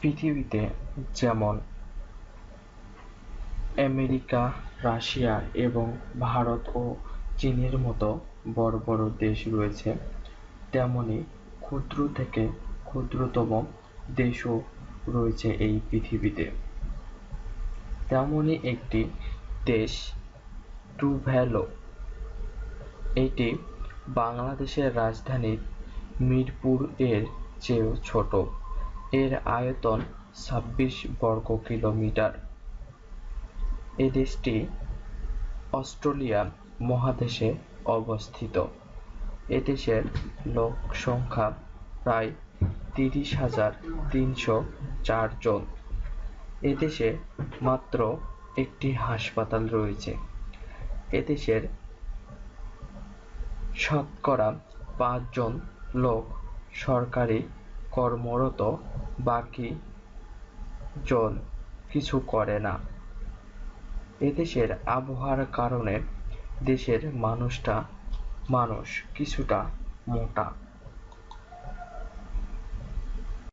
পৃথিবীতে যেমন America, Russia এবং ভারত ও চীনের মতো বড় বড় দেশ রয়েছে, তেমনি ক্ষুদ্র থেকে ক্ষুদ্রতম দেশও রয়েছে এই পৃথিবীতে। তেমনি একটি দেশ টুভ্যালো এটি বাংলাদেশের রাজধানী মিরপুর এর চেয়েও ছোট। এর আয়তন ছাব্বিশ বর্গ কিলোমিটার। এ দেশটি অস্ট্রেলিয়া মহাদেশে অবস্থিত। এদেশের লোক সংখ্যা প্রায় তিরিশ হাজার তিনশো চার জন। এদেশে মাত্র একটি হাসপাতাল রয়েছে। এদেশের শতকরা পাঁচজন লোক সরকারি কর্মরত বাকি জন কিছু করে না। এদেশের আবহাওয়ার কারণে দেশের মানুষটা মানুষ কিছুটা মোটা।